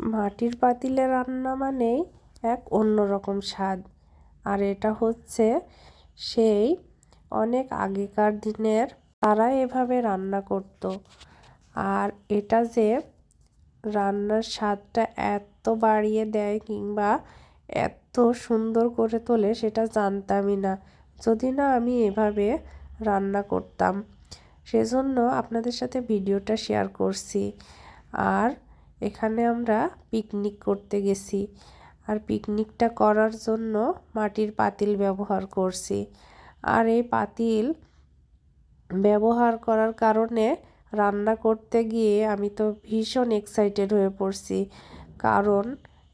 মাটির পাতিলে রান্না মানেই এক অন্যরকম স্বাদ। আর এটা হচ্ছে সেই অনেক আগেকার দিনের তারা এভাবে রান্না করত। আর এটা যে রান্নার স্বাদটা এত বাড়িয়ে দেয় কিংবা এত সুন্দর করে তোলে সেটা জানতামই না। যদি না আমি এভাবে রান্না করতাম। সেজন্য আপনাদের সাথে ভিডিওটা শেয়ার করছি। আর এখানে আমরা পিকনিক করতে গেছি। আর পিকনিকটা করার জন্য মাটির পাতিল ব্যবহার করছি। আর এই পাতিল ব্যবহার করার কারণে রান্না করতে গিয়ে আমি তো ভীষণ এক্সাইটেড হয়ে পড়ছি। কারণ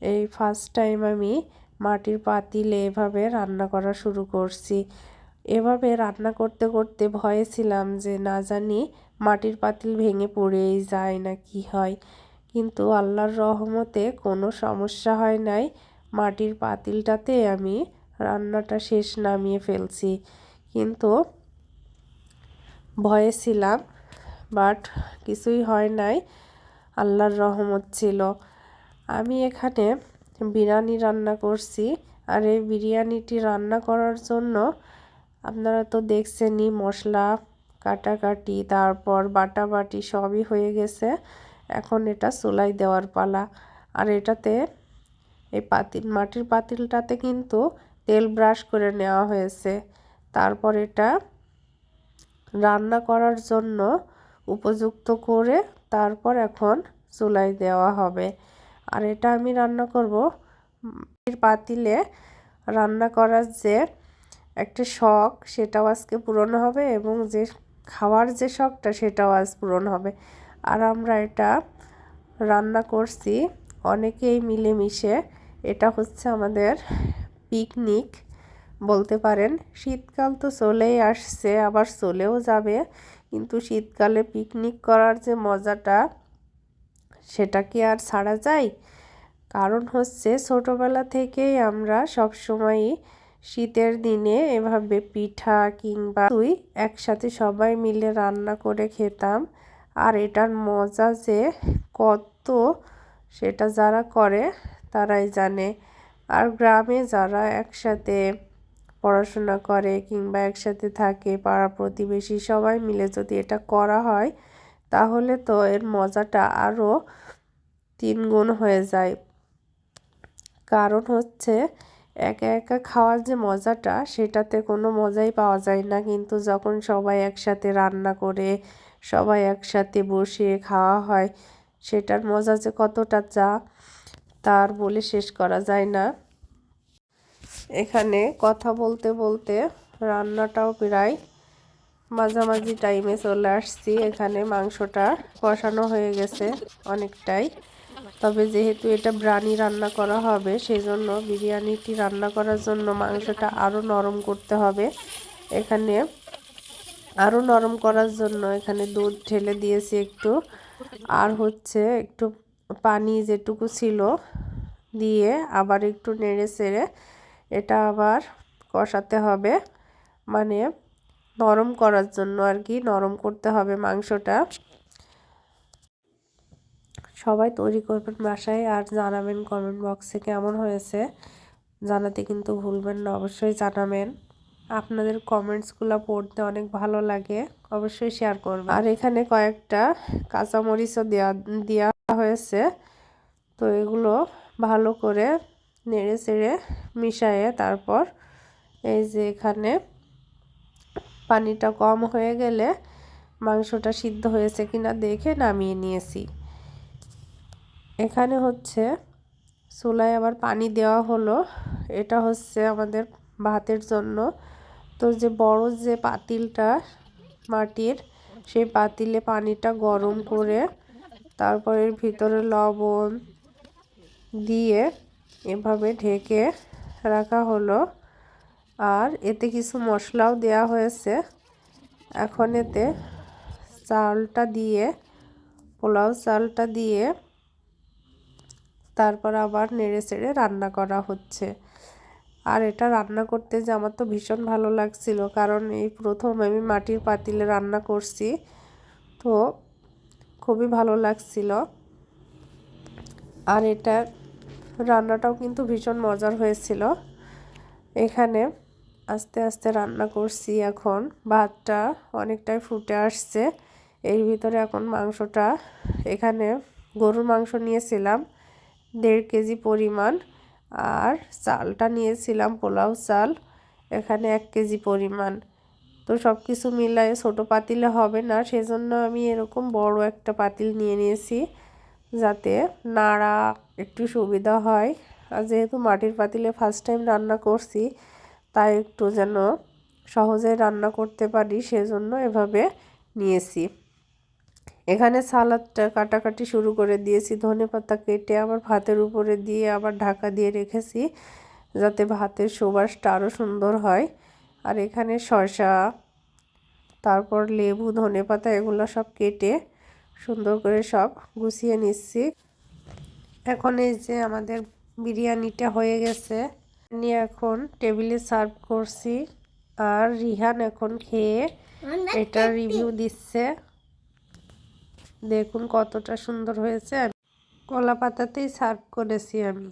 এই ফার্স্ট টাইম আমি মাটির পাতিলে এভাবে রান্না করা শুরু করছি। এভাবে রান্না করতে করতে ভয়ে ছিলাম যে না জানি মাটির পাতিল ভেঙে পড়েই যায় না কি হয়। কিন্তু আল্লাহর রহমতে কোনো সমস্যা হয় নাই। মাটির পাতিলটাতে আমি রান্নাটা শেষ নামিয়ে ফেলছি। কিন্তু ভয়ে ছিলাম, বাট কিছুই হয় নাই। আল্লাহর রহমত ছিল। আমি এখানে বিরিয়ানি রান্না করছি। আর এই বিরিয়ানিটি রান্না করার জন্য আপনারা তো দেখছেনই মশলা, কাটাকাটি, তারপর বাটাবাটি সবই হয়ে গেছে। এখন এটা চুলাই দেওয়ার পালা। আর এটাতে এই পাতিল, মাটির পাতিলটাতে কিন্তু তেল ব্রাশ করে নেওয়া হয়েছে। তারপর এটা রান্না করার জন্য উপযুক্ত করে তারপর এখন চুলাই দেওয়া হবে। আর এটা আমি রান্না করব। পাতিলে রান্না করার যে একটা শখ, সেটাও আজকে পূরণ হবে এবং যে খাওয়ার যে শখটা, সেটাও আজ পূরণ হবে। আর আমরা এটা রান্না করছি। অনেকেই মিলেমিশে এটা হচ্ছে আমাদের পিকনিক বলতে পারেন। শীতকাল তো চলেই আসছে, আবার চলেও যাবে। কিন্তু শীতকালে পিকনিক করার যে মজাটা, সেটা কি আর ছাড়া যায়? কারণ হচ্ছে ছোটোবেলা থেকেই আমরা সবসময়ই শীতের দিনে এভাবে পিঠা কিংবা তুই একসাথে সবাই মিলে রান্না করে খেতাম। আর এটার মজা যে কত সেটা যারা করে, তারাই জানে। আর গ্রামে যারা একসাথে পড়াশোনা করে কিংবা একসাথে থাকে, পাড়া প্রতিবেশী সবাই মিলে যদি এটা করা হয়, তাহলে তো এর মজাটা আরও তিন গুণ হয়ে যায়। কারণ হচ্ছে একা একা খাওয়ার যে মজাটা, সেটাতে কোনো মজাই পাওয়া যায় না। কিন্তু যখন সবাই একসাথে রান্না করে সবাই একসাথে বসে খাওয়া হয়, সেটার মজা যে কতটা চা তার বলে শেষ করা যায় না। এখানে কথা বলতে বলতে রান্নাটাও প্রায় মাঝামাঝি টাইমে চলে আসছি। এখানে মাংসটা কষানো হয়ে গেছে অনেকটাই। তবে যেহেতু এটা ব্রানি রান্না করা হবে সেই জন্য বিরিয়ানিটি রান্না করার জন্য মাংসটা আরও নরম করতে হবে। এখানে আরও নরম করার জন্য এখানে দুধ ঢেলে দিয়েছি একটু। আর হচ্ছে একটু পানি যেটুকু ছিল দিয়ে আবার একটু নেড়ে চেড়ে এটা আবার কষাতে হবে। মানে নরম করার জন্য আর কি, নরম করতে হবে মাংসটা। সবাই তৈরি করবেন বাসায় আর জানাবেন কমেন্ট বক্সে কেমন হয়েছে। জানাতে কিন্তু ভুলবেন না, অবশ্যই জানাবেন। আপনাদের কমেন্টসগুলো পড়তে অনেক ভালো লাগে, অবশ্যই শেয়ার করবেন। আর এখানে কয়েকটা কাঁচামরিচও দেওয়া দেওয়া হয়েছে। তো এগুলো ভালো করে নেড়ে চেড়ে মিশাইয়ে তারপর এই যে এখানে পানিটা কম হয়ে গেলে মাংসটা সিদ্ধ হয়েছে কিনা দেখে নামিয়ে নিয়েছি। এখানে হচ্ছে চুলায় আবার পানি দেওয়া হলো। এটা হচ্ছে আমাদের ভাতের জন্য তো যে বড় যে পাতিলটা মাটির, সেই পাতিলে পানিটা গরম করে তারপর ভিতরে লবণ দিয়ে এভাবে ঢেকে রাখা হলো। আর এতে কিছু মশলাও দেয়া হয়েছে। এখন এতে চালটা দিয়ে, পোলাও চালটা দিয়ে তারপর আবার নেড়ে চেড়ে রান্না করা হচ্ছে। আর এটা রান্না করতে যে আমার তো ভীষণ ভালো লাগছিল। কারণ এই প্রথম আমি মাটির পাতিলে রান্না করছি, তো খুবই ভালো লাগছিল। আর এটা রান্নাটাও কিন্তু ভীষণ মজার হয়েছিল। এখানে আস্তে আস্তে রান্না করছি এখন। ভাতটা অনেকটাই ফুটে আসছে। এর ভিতরে এখন মাংসটা, এখানে গরুর মাংস নিয়েছিলাম, দেড় কেজি পরিমাণ। আর চালটা নিয়েছিলাম, পোলাও চাল, এখানে এক কেজি পরিমাণ। তো সব কিছু মিলায়ে ছোটো পাতিলে হবে না, সেজন্য আমি এরকম বড় একটা পাতিল নিয়ে নিয়েছি যাতে নাড়া একটু সুবিধা হয়। আর যেহেতু মাটির পাতিলে ফার্স্ট টাইম রান্না করছি, তাই একটু যেন সহজে রান্না করতে পারি, সেজন্য এভাবে নিয়েছি। এখানে সালাদটা কাটাকাটি শুরু করে দিয়েছি ধনে পাতা কেটে আবার ভাতের উপরে দিয়ে আবার ঢাকা দিয়ে রেখেছি যাতে ভাতের সুবাসটা আরও সুন্দর হয়। আর এখানে শসা তারপর লেবু ধনে পাতা এগুলো সব কেটে সুন্দর করে সব গুছিয়ে নিচ্ছি। এখন এই যে আমাদের বিরিয়ানিটা হয়ে গেছে। নিয়ে এখন টেবিলে সার্ভ করছি। আর রিহান এখন খেয়ে এটা রিভিউ দিচ্ছে। দেখুন কতটা সুন্দর হয়েছে। কলা পাতাতেই সার্ভ করেছি আমি।